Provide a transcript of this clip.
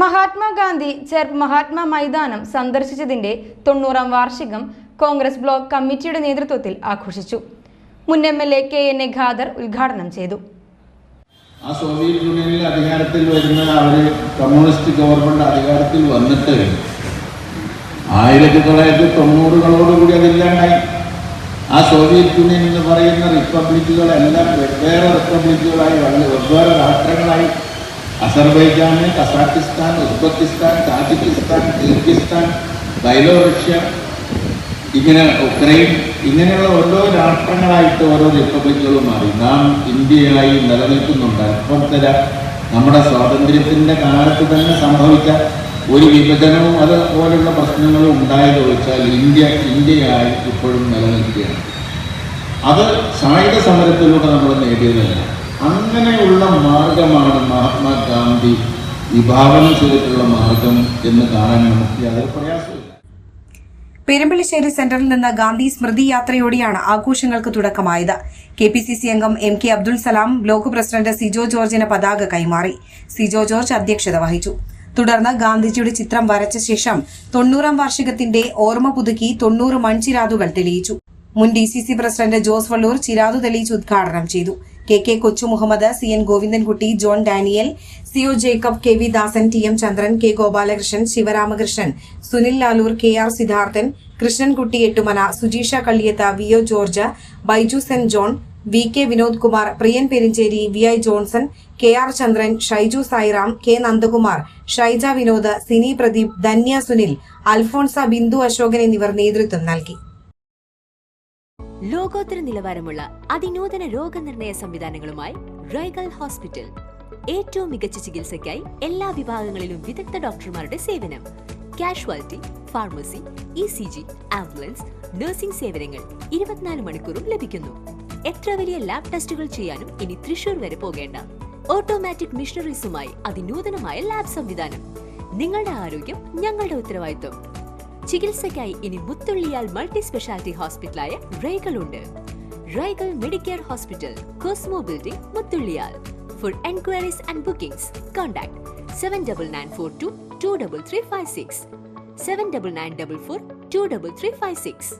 മഹാത്മാഗാന്ധി ചെർപ്പ് മഹാത്മാ മൈതാനം സന്ദർശിച്ചതിന്റെ തൊണ്ണൂറാം വാർഷികം കോൺഗ്രസ് ബ്ലോക്ക് കമ്മിറ്റിയുടെ നേതൃത്വത്തിൽ ആഘോഷിച്ചു. മുൻ M L A K N A Khader ഉദ്ഘാടനം ചെയ്തു. ആ സോവിയറ്റ് യൂണിയനിൽ അധികാരത്തിൽ വരുന്ന അവർ കമ്മ്യൂണിസ്റ്റ് ഗവൺമെന്റ് അധികാരത്തിൽ വന്നിട്ട് ആയിരത്തി തൊള്ളായിരത്തി തൊണ്ണൂറുകളോടുകൂടി അതില്ലാണ്ടായി. ആ സോവിയറ്റ് യൂണിയൻ എന്ന് പറയുന്ന റിപ്പബ്ലിക്കുകളെല്ലാം വെവ്വേറെ റിപ്പബ്ലിക്കുകളായി വെവ്വേറെ രാഷ്ട്രങ്ങളായി Azerbaijan Kazakhstan Uzbekistan Tajikistan Kyrgyzstan Byelorussia ഇങ്ങനെ ഉക്രൈൻ ഇങ്ങനെയുള്ള ഓരോ രാഷ്ട്രങ്ങളായിട്ട് ഓരോ റിപ്പബ്ലിക്കുകളും മാറി. നാം ഇന്ത്യയായി നിലനിൽക്കുന്നുണ്ട്. ഇപ്പോഴത്തെ ര- നമ്മുടെ സ്വാതന്ത്ര്യത്തിന്റെ കാലത്ത് തന്നെ സംഭവിച്ച ഒരു വിഭജനവും അതുപോലുള്ള പ്രശ്നങ്ങളും ഉണ്ടായെന്ന് വെച്ചാൽ ഇന്ത്യ ഇന്ത്യയായി ഇപ്പോഴും നിലനിൽക്കുകയാണ്. അത് സായുധ സമരത്തിലൂടെ നമ്മൾ നേടിയതല്ല. അങ്ങനെയുള്ള മാർഗമാണ് മഹാത്മാഗാന്ധി. വിഭാവനം ചെയ്തിട്ടുള്ള മാർഗം എന്ന് കാണാൻ നമുക്ക് യാതൊരു പ്രയാസമില്ല പെരുമ്പളിശ്ശേരി സെന്ററിൽ നിന്ന് ഗാന്ധി സ്മൃതി യാത്രയോടെയാണ് ആഘോഷങ്ങൾക്ക് തുടക്കമായത്. കെ പി സി സി അംഗം M K Abdul Salam block president Sijo ജോർജിന് പതാക കൈമാറി. സിജോ ജോർജ് അധ്യക്ഷത വഹിച്ചു. തുടർന്ന് ഗാന്ധിജിയുടെ ചിത്രം വരച്ച ശേഷം തൊണ്ണൂറാം വാർഷികത്തിന്റെ ഓർമ്മ പുതുക്കി തൊണ്ണൂറ് മൺചിരാതുകൾ തെളിയിച്ചു. മുൻ D C C president Jose Vallur ചിരാതു തെളിയിച്ച് ഉദ്ഘാടനം ചെയ്തു. K K Kochu Muhammad C N Govindankutty John Daniel C O Jacob K V Dasan T M Chandran K Gopalakrishnan Sivaramakrishnan Sunil Lalur K R Siddharthan Krishnankutty Ettumana Sujeesha Kalliyath V O George Baiju Sen John V K Vinod Kumar Priyan Perincheri V I Johnson K R Chandran Shaiju Sairam K Nandakumar Shaija Vinod Sini Pradeep Dhanya Sunil Alphonsa Bindu Ashokan എന്നിവർ നേതൃത്വം നൽകി. ലോകോത്തര നിലവാരമുള്ള അതിനൂതന രോഗനിർണയ സംവിധാനങ്ങളുമായി റൈഗൽ hospital. ഏറ്റവും മികച്ച ചികിത്സയ്ക്കായി എല്ലാ വിഭാഗങ്ങളിലും വിദഗ്ധ ഡോക്ടർമാരുടെ സേവനം. Casualty pharmacy E C G ambulance nursing സേവനങ്ങൾ ഇരുപത്തിനാല് മണിക്കൂറും ലഭിക്കുന്നു. എത്ര വലിയ ലാബ് ടെസ്റ്റുകൾ ചെയ്യാനും ഇനി തൃശൂർ വരെ പോകേണ്ട. ഓട്ടോമാറ്റിക് മിഷണറീസുമായി അതിനൂതനമായ ലാബ് സംവിധാനം. നിങ്ങളുടെ ആരോഗ്യം ഞങ്ങളുടെ ഉത്തരവാദിത്വം. ചികിത്സയ്ക്കായി ഇനി മുത്തുള്ളിയാൽ മൾട്ടി സ്പെഷ്യാലിറ്റി ഹോസ്പിറ്റലായ ഉണ്ട് Raigal Medicare hospital Cosmo building Muthuliyal. For enquiries and bookings contact seven double nine four two two double three five six seven double nine double four two double three five six